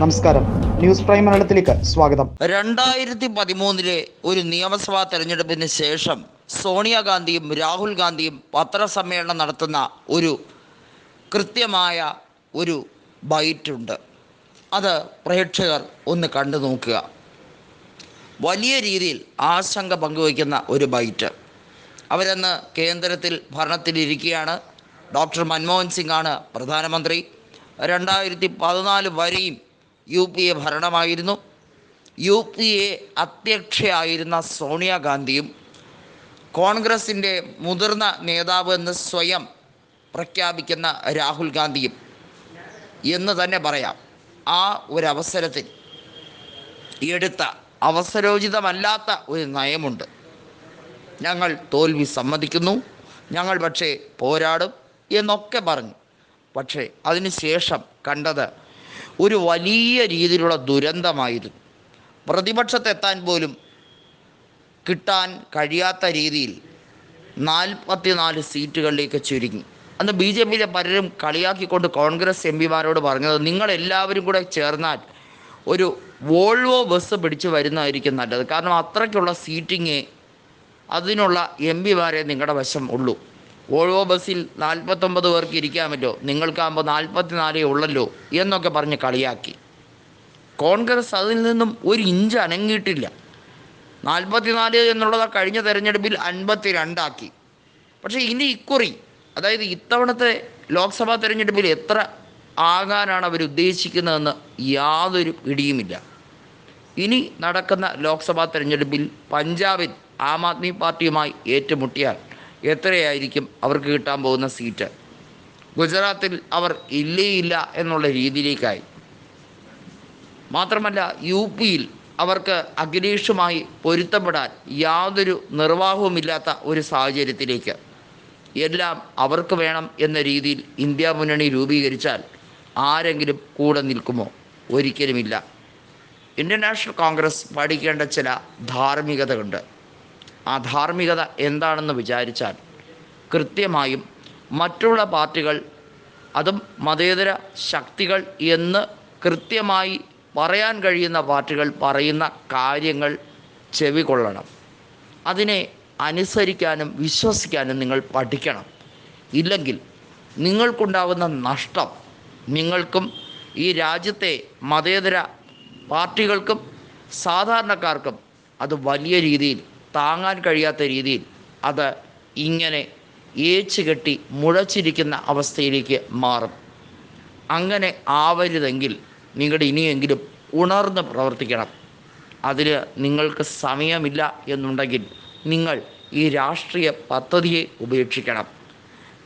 നമസ്കാരം. News prime മലയാളത്തിലേക്ക് സ്വാഗതം. രണ്ടായിരത്തി പതിമൂന്നിലെ ഒരു നിയമസഭാ തെരഞ്ഞെടുപ്പിന് ശേഷം സോണിയാഗാന്ധിയും രാഹുൽ ഗാന്ധിയും പത്രസമ്മേളനം നടത്തുന്ന ഒരു കൃത്യമായ ഒരു ബൈറ്റുണ്ട്. അത് പ്രേക്ഷകർ ഒന്ന് കണ്ടു നോക്കുക. വലിയ രീതിയിൽ ആശങ്ക പങ്കുവയ്ക്കുന്ന ഒരു ബൈറ്റ്. അവരന്ന് കേന്ദ്രത്തിൽ ഭരണത്തിലിരിക്കുകയാണ്. ഡോക്ടർ മൻമോഹൻ സിംഗ് ആണ് പ്രധാനമന്ത്രി. രണ്ടായിരത്തി പതിനാല് വരെയും യു പി എ ഭരണമായിരുന്നു. യു പി എ അധ്യക്ഷയായിരുന്ന സോണിയാഗാന്ധിയും കോൺഗ്രസിന്റെ മുതിർന്ന നേതാവ് എന്ന് സ്വയം പ്രഖ്യാപിക്കുന്ന രാഹുൽ ഗാന്ധിയും. എന്ന് തന്നെ പറയാം. ആ ഒരവസരത്തിൽ എടുത്ത അവസരോചിതമല്ലാത്ത ഒരു നയമുണ്ട്. ഞങ്ങൾ തോൽവി സമ്മതിക്കുന്നു. ഞങ്ങൾ പക്ഷേ പോരാടും എന്നൊക്കെ പറഞ്ഞു. പക്ഷേ അതിനുശേഷം കണ്ടത് ഒരു വലിയ രീതിയിലുള്ള ദുരന്തമായിരുന്നു. പ്രതിപക്ഷത്തെത്താൻ പോലും കിട്ടാൻ കഴിയാത്ത രീതിയിൽ നാൽപ്പത്തിനാല് സീറ്റുകളിലേക്ക് ചുരുങ്ങി. അന്ന് ബി ജെ പിയിലെ പലരും കളിയാക്കിക്കൊണ്ട് കോൺഗ്രസ് എം പിമാരോട് പറഞ്ഞത് നിങ്ങളെല്ലാവരും കൂടെ ചേർന്നാൽ ഒരു വോൾവോ ബസ് പിടിച്ച് വരുന്നതായിരിക്കും നല്ലത്. കാരണം അത്രയ്ക്കുള്ള സീറ്റിങ്ങേ അതിനുള്ള എം പിമാരെ നിങ്ങളുടെ വശം ഉള്ളൂ. വോൾവോ ബസ്സിൽ നാൽപ്പത്തൊമ്പത് പേർക്ക് ഇരിക്കാമല്ലോ നിങ്ങൾക്കാകുമ്പോൾ നാൽപ്പത്തിനാലേ ഉള്ളല്ലോ എന്നൊക്കെ പറഞ്ഞ് കളിയാക്കി. കോൺഗ്രസ് അതിൽ നിന്നും ഒരു ഇഞ്ച് അനങ്ങിയിട്ടില്ല. നാൽപ്പത്തിനാല് എന്നുള്ളത് കഴിഞ്ഞ തെരഞ്ഞെടുപ്പിൽ അൻപത്തി രണ്ടാക്കി പക്ഷേ ഇനി ഇക്കുറി അതായത് ഇത്തവണത്തെ ലോക്സഭാ തെരഞ്ഞെടുപ്പിൽ എത്ര ആകാനാണ് അവർ ഉദ്ദേശിക്കുന്നതെന്ന് യാതൊരു പിടിയുമില്ല. ഇനി നടക്കുന്ന ലോക്സഭാ തെരഞ്ഞെടുപ്പിൽ പഞ്ചാബിൽ ആം ആദ്മി പാർട്ടിയുമായി ഏറ്റുമുട്ടിയാൽ എത്രയായിരിക്കും അവർക്ക് കിട്ടാൻ പോകുന്ന സീറ്റ്? ഗുജറാത്തിൽ അവർ ഇല്ലേ ഇല്ല എന്നുള്ള രീതിയിലേക്കായി. മാത്രമല്ല യു പിയിൽ അവർക്ക് അഖിലേഷുമായി പൊരുത്തപ്പെടാൻ യാതൊരു നിർവാഹവുമില്ലാത്ത ഒരു സാഹചര്യത്തിലേക്ക്. എല്ലാം അവർക്ക് വേണം എന്ന രീതിയിൽ ഇന്ത്യ മുന്നണി രൂപീകരിച്ചാൽ ആരെങ്കിലും കൂടെ നിൽക്കുമോ? ഒരിക്കലുമില്ല. ഇന്ത്യൻ നാഷണൽ കോൺഗ്രസ് പഠിക്കേണ്ട ചില ധാർമ്മികതയുണ്ട് ആ ധാർമ്മികത എന്താണെന്ന് വിചാരിച്ചാൽ കൃത്യമായും മറ്റുള്ള പാർട്ടികൾ അതും മതേതര ശക്തികൾ എന്ന് കൃത്യമായി പറയാൻ കഴിയുന്ന പാർട്ടികൾ പറയുന്ന കാര്യങ്ങൾ ചെവികൊള്ളണം അതിനെ അനുസരിക്കാനും വിശ്വസിക്കാനും നിങ്ങൾ പഠിക്കണം. ഇല്ലെങ്കിൽ നിങ്ങൾക്കുണ്ടാകുന്ന നഷ്ടം നിങ്ങൾക്കും ഈ രാജ്യത്തെ മതേതര പാർട്ടികൾക്കും സാധാരണക്കാർക്കും അത് വലിയ രീതിയിൽ താങ്ങാൻ കഴിയാത്ത രീതിയിൽ അത് ഇങ്ങനെ ഏച്ചു കെട്ടി മുഴച്ചിരിക്കുന്ന അവസ്ഥയിലേക്ക് മാറും. അങ്ങനെ ആവരുതെങ്കിൽ നിങ്ങളുടെ ഇനിയെങ്കിലും ഉണർന്ന് പ്രവർത്തിക്കണം. അതിന് നിങ്ങൾക്ക് സമയമില്ല എന്നുണ്ടെങ്കിൽ നിങ്ങൾ ഈ രാഷ്ട്രീയ പദ്ധതിയെ ഉപേക്ഷിക്കണം.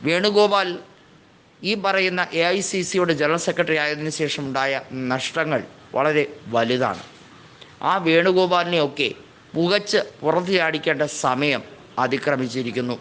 വേണുഗോപാൽ ഈ പറയുന്ന എ ഐ സി സിയുടെ ജനറൽ സെക്രട്ടറി ആയതിന് ശേഷം ഉണ്ടായ നഷ്ടങ്ങൾ വളരെ വലുതാണ്. ആ വേണുഗോപാലിനെയൊക്കെ പുകച്ച് പുറത്തു ചാടിക്കേണ്ട സമയം അതിക്രമിച്ചിരിക്കുന്നു.